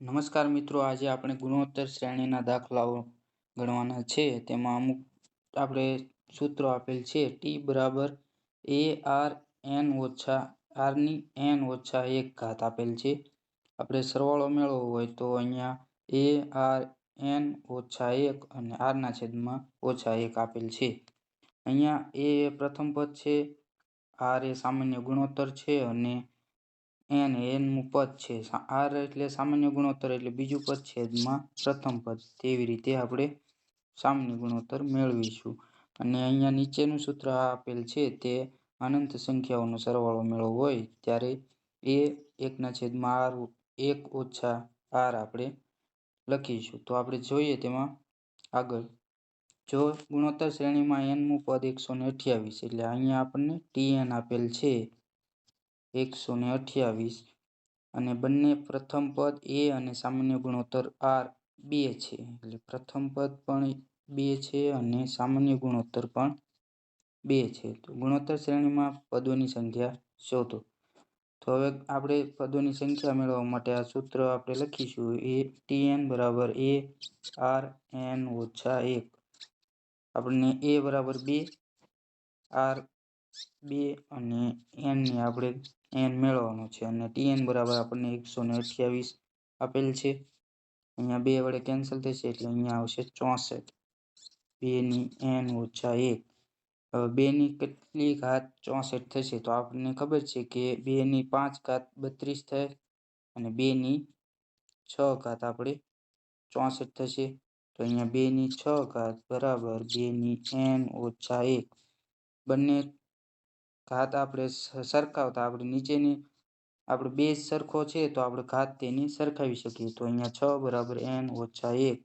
નમસ્કાર મિત્રો, આજે આપણે ગુણોત્તર શ્રેણીના દાખલાઓ ગણવાના છે. તેમાં અમુક આપણે સૂત્રો આપેલ છે. ટી બરાબર એ આર એન ઓછા આરની એન ઓછા એક ઘાત આપેલ છે. આપણે સરવાળો મેળવવો હોય તો અહીંયા એ આર એન ઓછા એક અને આરના છેદમાં ઓછા એક આપેલ છે. અહીંયા એ પ્રથમ પદ છે. આર એ સામાન્ય ગુણોત્તર છે અને એન એનનું પદ છે. આર એટલે સામાન્ય ગુણોત્તર એટલે બીજું પદ છેદમાં પ્રથમ પદ. તેવી રીતે આપણે સામાન્ય ગુણોત્તર મેળવીશું. અને અહીંયા નીચેનું સૂત્ર આપેલ છે તે અનંત સંખ્યાઓનો સરવાળો મેળવો હોય ત્યારે એ એકના છેદમાં આર એક ઓછા આર આપણે લખીશું. તો આપણે જોઈએ તેમાં આગળ. જો ગુણોત્તર શ્રેણીમાં એનનું પદ એકસો ને અઠ્યાવીસ એટલે અહીંયા આપણને ટી એન આપેલ છે. એકસો ને અઠ્યાવીસ અને બંને પ્રથમ પદ એ અને સામાન્ય ગુણોત્તર આર બે છે. એટલે પ્રથમ પદ પણ બે છે અને સામાન્ય ગુણોત્તર પણ બે છે. તો ગુણોત્તર શ્રેણીમાં પદોની સંખ્યા શોધો. તો હવે આપણે પદોની સંખ્યા મેળવવા માટે આ સૂત્ર આપણે લખીશું. એ ટી એન બરાબર એ આર એન ઓછા એક. આપણને એ બરાબર બે આર બે અને એનની આપણે એન મેળવવાનો છે અને ટી એન બરાબર આપણને એકસો ને અઠ્યાવીસ આપેલ છે. અહીંયા બે વડે કેન્સલ થશે એટલે અહીંયા આવશે ચોસઠ. બેની એન ઓછા એક. હવે બેની કેટલી ઘાત ચોસઠ થશે તો આપણને ખબર છે કે બેની પાંચ ઘાત બત્રીસ થાય અને બેની છ ઘાત આપણે ચોસઠ થશે. તો અહીંયા બેની છ ઘાત બરાબર બેની એન ઓછા એક. બંને ઘાત આપણે સરખાવતા આપણે નીચેની આપણે બે સરખો છે તો આપણે ઘાત તેની સરખાવી શકીએ. તો અહીંયા છ બરાબર એન ઓછા એક.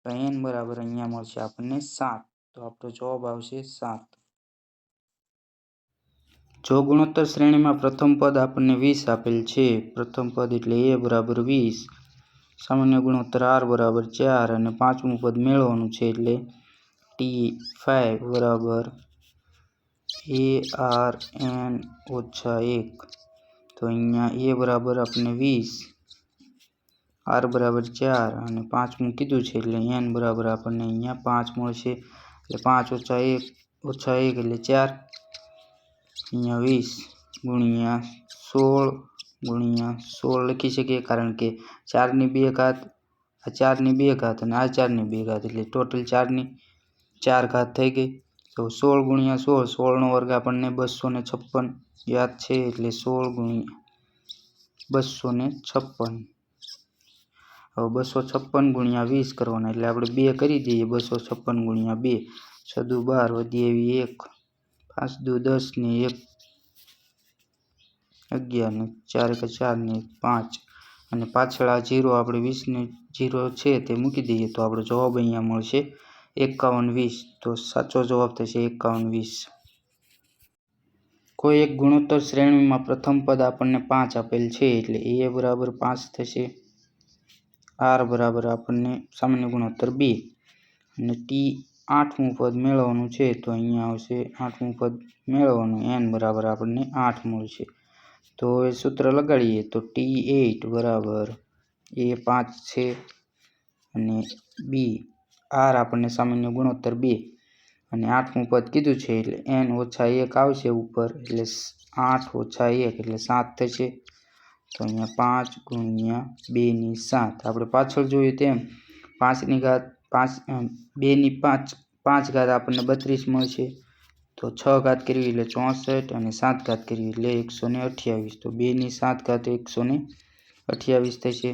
તો એન બરાબર અહીંયા મળશે આપણને સાત. તો આપણો જવાબ આવશે સાત. જો ગુણોત્તર શ્રેણીમાં પ્રથમ પદ આપણને વીસ આપેલ છે, પ્રથમ પદ એટલે એ બરાબર વીસ. સામાન્ય ગુણોત્તર આર બરાબર ચાર અને પાંચમું પદ મેળવવાનું છે એટલે ટી ફાઈવ બરાબર એ આર એન ઓછા એક તો અહીંયા એ બરાબર આપણને વીસ આર બરાબર ચાર અને પાંચમું કીધું છે એટલે એન બરાબર આપણને અહીંયા પાંચ મળશે એટલે પાંચ ઓછા એક ઓછા એક એટલે ચાર અહીંયા વીસ ગુણ્યા સોળ ગુણ્યા સોળ લખી શકીએ કારણ કે ચારની બે ઘાત આ ચારની બે ઘાત અને આ ચારની બે ઘાત એટલે ટોટલ ચારની ચાર ઘાત થઈ ગઈ તો સોળ ગુણ્યા સોળ, સોળનો વર્ગ આપણને બસો ને છપ્પન યાદ છે એટલે સોળ ગુણ્યા બસો ને છપ્પન. હવે બસો છપ્પન ગુણ્યા વીસ કરવાના એટલે આપણે બે કરી દઈએ, બસો છપ્પન ગુણ્યા બે. છ દુ બાર વધી એવી એક પાંચ દુ દસ ને એક, અગિયાર ને ચાર એક ચાર ને પાંચ. અને પાછળ આ જીરો, આપણે વીસને જીરો છે તે મૂકી દઈએ તો આપણો જવાબ અહીંયા મળશે એકાવન વીસ તો સાચો જવાબ થશે એકાવન વીસ કોઈ એક ગુણોત્તર શ્રેણીમાં પ્રથમ પદ આપણને પાંચ આપેલ છે એટલે એ બરાબર પાંચ થશે. આર બરાબર આપણને સામાન્ય ગુણોત્તર બે. અને ટી આઠમું પદ મેળવવાનું છે તો અહીંયા આવશે આઠમું પદ મેળવવાનું. એન બરાબર આપણને આઠ મળશે. તો એ સૂત્ર લગાડીએ તો ટી એઇટ બરાબર એ પાંચ છે. અને બી આર આપણને સામાન્ય ગુણોત્તર બે અને આઠમું પદ કીધું છે એટલે એન ઓછા એક આવશે ઉપર એટલે આઠ ઓછા એક એટલે સાત થશે. તો અહીંયા પાંચ ગુણ્યા બેની સાત. આપણે પાછળ જોઈએ તેમ પાંચની ઘાત પાંચ બેની પાંચ પાંચ ઘાત આપણને બત્રીસ મળશે. તો છ ઘાત કરવી એટલે ચોસઠ અને સાત ઘાત કરવી એટલે એકસો ને અઠ્યાવીસ. તો બેની સાત ઘાત એકસો ને અઠ્યાવીસ થશે.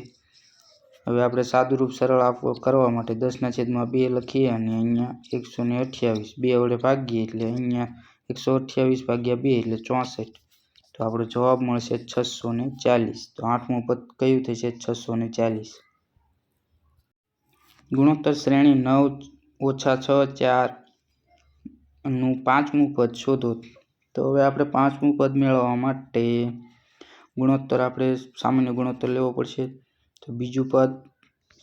હવે આપણે સાદુરૂપ સરળ આપવો કરવા માટે દસના છેદમાં બે લખીએ અને અહીંયા એકસો ને અઠ્યાવીસ. બે વડે ભાગીએ એટલે અહીંયા એકસો અઠ્યાવીસ ભાગ્યા બે એટલે ચોસઠ. તો આપણો જવાબ મળશે છસો ને ચાલીસ. તો આઠમું પદ કયું થશે? છસો ને ચાલીસ. ગુણોત્તર શ્રેણી નવ ઓછા છ ચારનું પાંચમું પદ શોધો. તો હવે આપણે પાંચમું પદ મેળવવા માટે ગુણોત્તર આપણે સામાન્ય ગુણોત્તર લેવો પડશે. તો બીજું પદ,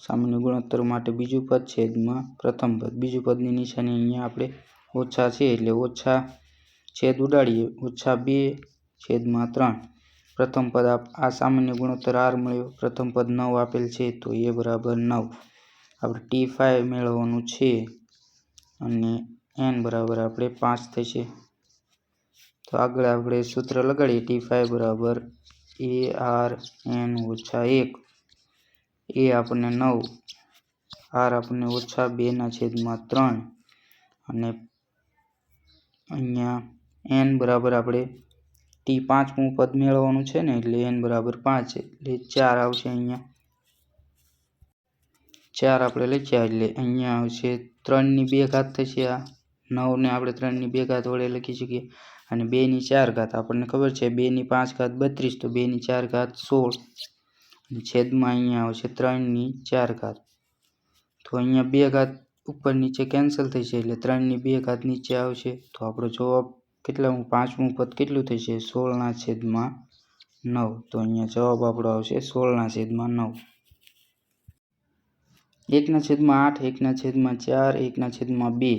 સામાન્ય ગુણોત્તર માટે બીજું પદ છેદમાં પ્રથમ પદ. બીજું પદની નિશાની અહીંયા આપણે ઓછા છે એટલે ઓછા છેદ ઉડાડીએ. ઓછા બે છેદમાં ત્રણ. પ્રથમ પદ આ સામાન્ય ગુણોત્તર આર મળ્યો. પ્રથમ પદ નવ આપેલ છે તો એ બરાબર નવ. આપણે ટી ફાઈવ મેળવવાનું છે અને એન બરાબર આપણે પાંચ થશે. તો આગળ આપણે સૂત્ર લગાડીએ. ટી ફાઈવ બરાબર એ આર એન ઓછા એક. એ આપણને નવ, આર આપણને ઓછા બેના છેદમાં ત્રણ અને અહીંયા એન બરાબર આપણે ટી પાંચમું પદ મેળવવાનું છે ને એટલે એન બરાબર પાંચ એટલે ચાર આવશે અહીંયા. ચાર આપણે લખ્યા એટલે અહીંયા આવશે ત્રણની બે ઘાત થશે આ. નવને આપણે ત્રણની બે ઘાત વડે લખી શકીએ. અને બેની ચાર ઘાત, આપણને ખબર છે બેની પાંચ ઘાત બત્રીસ, તો બેની ચાર ઘાત સોળ. છેદમાં અહીંયા આવશે ત્રણની ચાર ઘાત. તો અહીંયા બે ઘાત ઉપર નીચે કેન્સલ થશે એટલે ત્રણની બે ઘાત નીચે આવશે. તો આપણો જવાબ કેટલામું? પાંચમું પદ કેટલું થશે સોળના છેદમાં નવ. તો અહીંયા જવાબ આપણો આવશે સોળના છેદમાં નવ. એકના છેદમાં આઠ, એકના છેદમાં ચાર, એકના છેદમાં બે.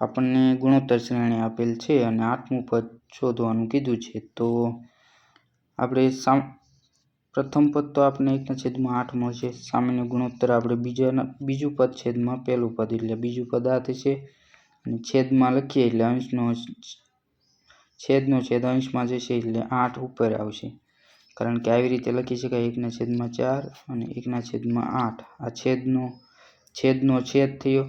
આપણને ગુણોત્તર શ્રેણી આપેલ છે અને આઠમું પદ શોધવાનું કીધું છે. તો આપણે સામ પ્રથમ પદ તો આપણે એકના છેદમાં આઠ મળશે. સામાન્ય ગુણોત્તર આપણે બીજાના બીજું પદ છેદમાં પહેલું પદ એટલે બીજું પદ આ થશે. અને છેદમાં લખીએ એટલે અંશનો છેદનો છેદ અંશમાં જશે એટલે આઠ ઉપર આવશે. કારણ કે આવી રીતે લખી શકાય એકના છેદમાં ચાર અને એકના છેદમાં આઠ. આ છેદનો છેદનો છેદ થયો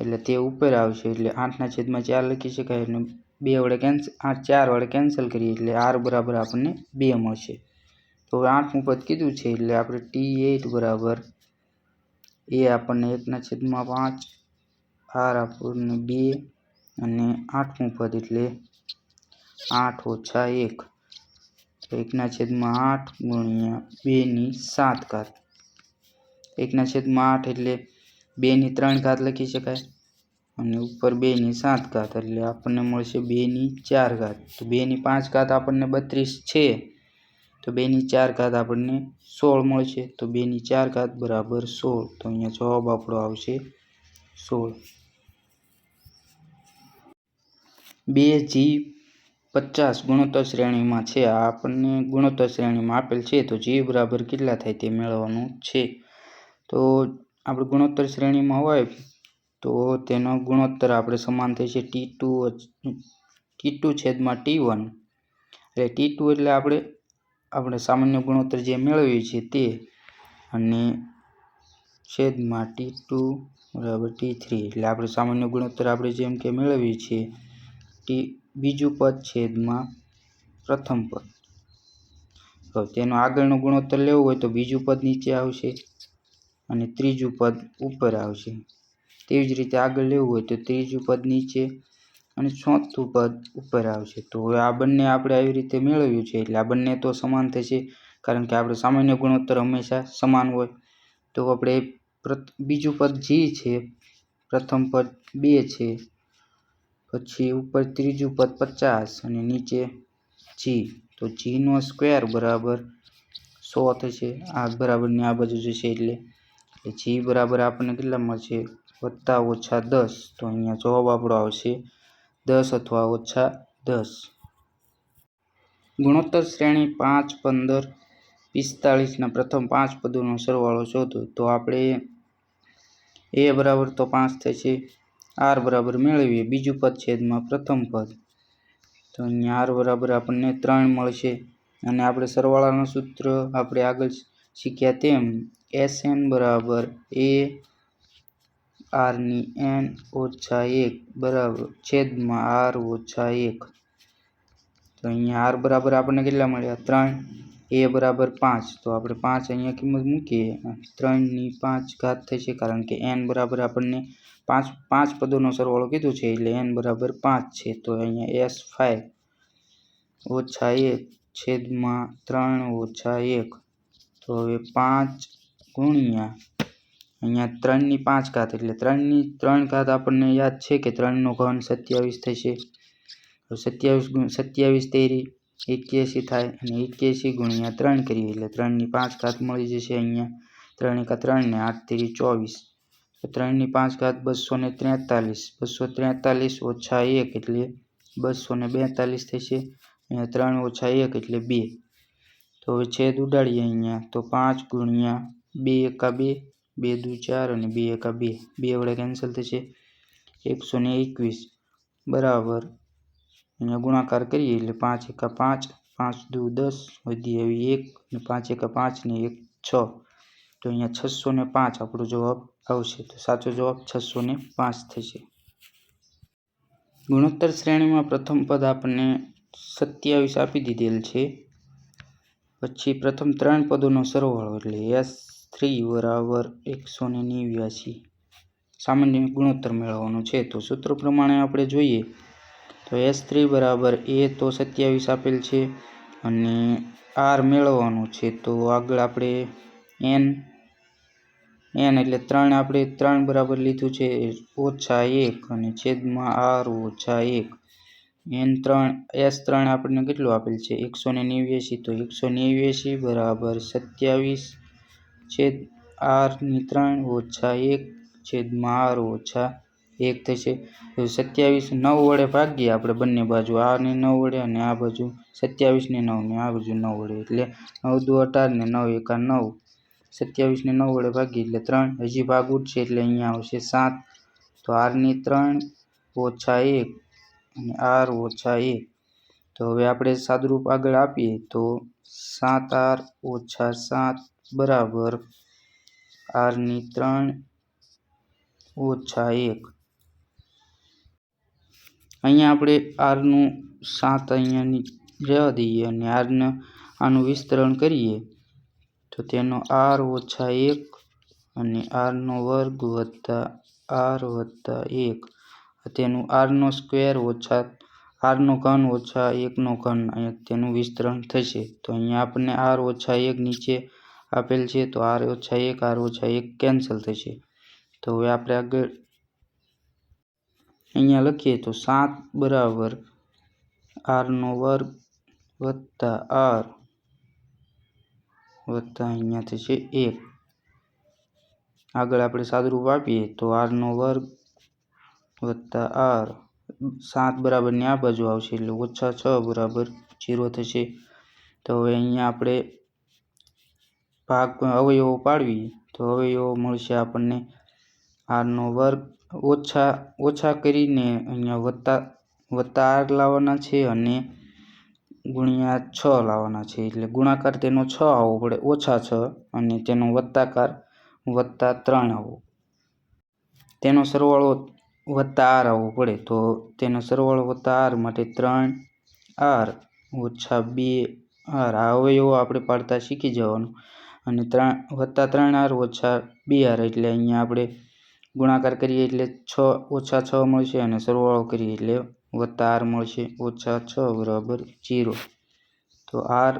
એટલે તે ઉપર આવશે એટલે આઠના છેદમાં ચાર લખી શકાય અને બે વડે કેન્સલ આઠ ચાર વડે કેન્સલ કરીએ એટલે આર બરાબર આપણને બે મળશે. તો હવે આઠમું પદ કીધું છે એટલે આપણે ટી એટ બરાબર. એ આપણને એકના છેદમાં પાંચ, આર આપણને બે અને આઠમું પદ એટલે આઠ ઓછા એક. એકના છેદમાં આઠ ગુણ્યા બેની સાત ઘાત. એકના છેદમાં આઠ એટલે બેની ત્રણ ઘાત લખી શકાય અને ઉપર બેની સાત ઘાત એટલે આપણને મળશે બેની ચાર ઘાત. તો બેની પાંચ ઘાત આપણને બત્રીસ છે. તો બેની ચાર ઘાત આપણને સોળ મળશે તો બેની ચાર ઘાત બરાબર સોળ. તો અહીંયા જવાબ આપણો આવશે સોળ. બે જી પચાસ ગુણોત્તર શ્રેણીમાં છે. આ આપણને ગુણોત્તર શ્રેણીમાં આપેલ છે. તો જી બરાબર કેટલા થાય તે મેળવવાનું છે. તો આપણે ગુણોત્તર શ્રેણીમાં હોય તો તેનો ગુણોત્તર આપણે સમાન થશે ટી ટુ ટી ટુ છેદમાં ટી વન. એટલે ટી ટુ એટલે આપણે આપણે સામાન્ય ગુણોત્તર જે મેળવીએ છીએ તે અને છેદમાં ટી ટુ બરાબર ટી થ્રી. એટલે આપણે સામાન્ય ગુણોત્તર આપણે જેમ કે મેળવીએ છીએ ટી બીજું પદ છેદમાં પ્રથમ પદ. તો તેનો આગળનો ગુણોત્તર લેવો હોય તો બીજું પદ નીચે આવશે અને ત્રીજું પદ ઉપર આવશે. તેવી જ રીતે આગળ લેવું હોય તો ત્રીજું પદ નીચે અને ચોથું પદ ઉપર આવશે તો હવે આ બંને આપણે આવી રીતે મેળવ્યું છે એટલે આ બંને તો સમાન થશે, કારણ કે આપણે સામાન્ય ગુણોત્તર હંમેશા સમાન હોય. તો આપણે બીજું પદ જી છે, પ્રથમ પદ બે છે, પછી ઉપર ત્રીજું પદ પચાસ અને નીચે જી તો જીનો સ્ક્વેર બરાબર સો થશે. આ બરાબરની આ બાજુ જશે એટલે જી બરાબર આપણને કેટલા મળશે વત્તા ઓછા દસ. તો અહીંયા જવાબ આપણો આવશે દસ અથવા ઓછા દસ. ગુણોત્તર શ્રેણી પાંચ પંદર પિસ્તાળીસના પ્રથમ પાંચ પદોનો સરવાળો શોધો તો આપણે એ બરાબર તો પાંચ થશે. આર બરાબર મેળવીએ. બીજું પદ છેદમાં પ્રથમ પદ. તો અહીંયા આર બરાબર આપણને ત્રણ મળશે. અને આપણે સરવાળાનું સૂત્ર આપણે આગળ શીખ્યા તેમ એસ એન બરાબર એ આરની એન ઓછા એક બરાબર છેદમાં આર ઓછા એક તો અહીંયા આર બરાબર આપણને કેટલા મળ્યા ત્રણ એ બરાબર પાંચ તો આપણે પાંચ અહીંયા કિંમત મૂકીએ ત્રણની પાંચ ઘાત થશે કારણ કે એન બરાબર આપણને પાંચ પાંચ પદોનો સરવાળો કીધું છે, એટલે એન બરાબર પાંચ છે, તો અહીંયા એસ ફાઈવ ઓછા એક, છેદમાં ત્રણ ઓછા એક. તો હવે પાંચ ગુણ્યા અહીંયા ત્રણની પાંચ ઘાત, એટલે ત્રણની ત્રણ ઘાત આપણને યાદ છે કે ત્રણનો ઘન સત્યાવીસ થશે. સત્યાવીસ સત્યાવીસ તેરી, એક્યાસી થાય અને એક્યાસી ગુણ્યા ત્રણ કરીએ, એટલે ત્રણની પાંચ ઘાત મળી જશે અહીંયા. ત્રણ એકા ત્રણ ને આઠ તેરી ચોવીસ. ત્રણની પાંચ ઘાત બસો ને ત્રેતાલીસ. બસો ત્રેતાલીસ ઓછા એક એટલે બસો ને બેતાલીસ થશે. અહીંયા ત્રણ ઓછા એક એટલે બે. તો હવે છેદ ઉડાડીએ અહીંયા. તો પાંચ ગુણ્યા બે એકા બે બે દુ ચાર અને બે એકા બે. બે વડે કેન્સલ થશે. એકસો ને એકવીસ. બરાબર. અહીંયા ગુણાકાર કરીએ એટલે પાંચ એકા પાંચ પાંચ દુ દસ, વધી આવી એક, ને પાંચ એકા પાંચ ને એક છ. તો અહીંયા છસો ને પાંચ આપણો જવાબ આવશે. તો સાચો જવાબ છસો ને પાંચ થશે. ગુણોત્તર શ્રેણીમાં પ્રથમ પદ આપણને સત્યાવીસ આપી દીધેલ છે. પછી પ્રથમ ત્રણ પદોનો સરવાળો એટલે એસ થ્રી બરાબર એકસો ને નેવ્યાસી. સામાન્ય ગુણોત્તર મેળવવાનો છે. તો સૂત્ર પ્રમાણે આપણે જોઈએ તો એસ થ્રી બરાબર એ તો સત્યાવીસ આપેલ છે અને આર મેળવવાનું છે. તો આગળ આપણે એન એન એટલે ત્રણ આપણે ત્રણ બરાબર લીધું છે. ઓછા એક અને છેદમાં આર ઓછા એક. એન ત્રણ, એસ ત્રણ આપણને કેટલું આપેલ છે? એકસો ને નેવ્યાસી. તો એકસો નેવ્યાસી બરાબર સત્યાવીસ છેદ આરની ત્રણ ઓછા એક છેદમાં આર ઓછા એક થશે. સત્યાવીસ નવ વડે ભાગીએ આપણે બંને બાજુ. આને નવ વડે અને આ બાજુ. સત્યાવીસને નવ ને આ બાજુ નવ વડે. એટલે નવ દુ અઢાર ને નવ એકા નવ. સત્યાવીસને નવ વડે ભાગીએ એટલે ત્રણ. હજી ભાગ ઉઠશે એટલે અહીંયા આવશે સાત. તો આરની ત્રણ ઓછા એક અને આર ઓછા એક. તો હવે આપણે સાદુરૂપ આગળ આપીએ તો સાત આર ઓછા સાત બરાબર. આરની ત્રણ ઓછા એક. અહીંયા આપણે આરનું સાત અહીંયાની રહેવા દઈએ અને આરને આનું વિસ્તરણ કરીએ, તો તેનો આર ઓછા એક અને આરનો વર્ગ વત્તા આર વત્તા એક. તેનું આરનો સ્ક્વેર ઓછા આરનો ઘન ઓછા એકનો ઘન અહીંયા તેનું વિસ્તરણ થશે. તો અહીંયા આપણને આર ઓછા એક નીચે આપેલ છે, તો આર ઓછા એક, આર ઓછા એક કેન્સલ થશે તો હવે આપણે આગળ અહીંયા લખીએ તો સાત બરાબર આરનો વર્ગ વત્તા આર વત્તા અહીંયા થશે એક. આગળ આપણે સાદુરૂપ આપીએ તો આરનો વર્ગ વત્તા આર સાત બરાબરની આ બાજુ આવશે એટલે ઓછા છ બરાબર જીરો થશે. તો હવે અહીંયા આપણે ભાગ અવયવો પાડવી, તો અવયવો મળશે આપણને. આરનો વર્ગ ઓછા ઓછા કરીને અહીંયા વત્તા વત્તા આર લાવવાના છે અને ગુણ્યા છ લાવવાના છે. એટલે ગુણાકાર તેનો છ આવવો પડે, ઓછા છ, અને તેનો વત્તાકાર વત્તા ત્રણ આવવો. તેનો સરવાળો વત્તા આર આવવો પડે, તો તેનો સરવાળો વત્તા આર માટે ત્રણ આર ઓછા બે આર. આ અવયવો આપણે પાડતા શીખી જવાનું. અને ત્રણ, વત્તા ત્રણ આર ઓછા બે આર એટલે અહીંયા આપણે ગુણાકાર કરીએ એટલે છ, ઓછા છ મળશે અને સરવાળો કરીએ એટલે વત્તા આર મળશે, ઓછા છ બરાબર જીરો. તો આર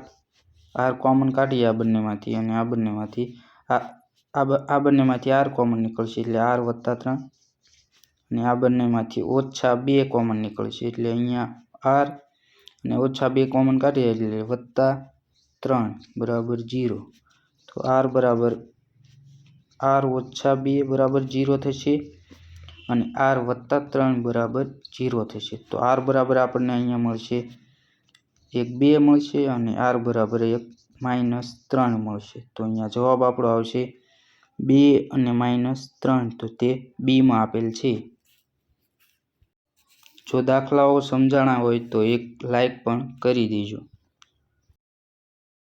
આર કોમન કાઢીએ આ બંનેમાંથી અને આ બંનેમાંથી આ આ બંનેમાંથી આર કોમન નીકળશે એટલે આર વત્તા ત્રણ અને આ બંનેમાંથી ઓછા બે કોમન નીકળશે એટલે અહીંયા આર અને ઓછા બે કોમન કાઢીએ એટલે વત્તા ત્રણ બરાબર જીરો. તો આર બરાબર, આર ઓછા બે બરાબર જીરો થશે અને આર વત્તા ત્રણ બરાબર જીરો થશે. તો આર બરાબર આપણને અહીંયા મળશે એક બે મળશે અને આર બરાબર એક માઇનસ ત્રણ મળશે. તો અહીંયા જવાબ આપણો આવશે બે અને માઇનસ ત્રણ, તો તે બીમાં આપેલ છે. જો દાખલાઓ સમજાણા હોય તો એક લાઈક પણ કરી દેજો.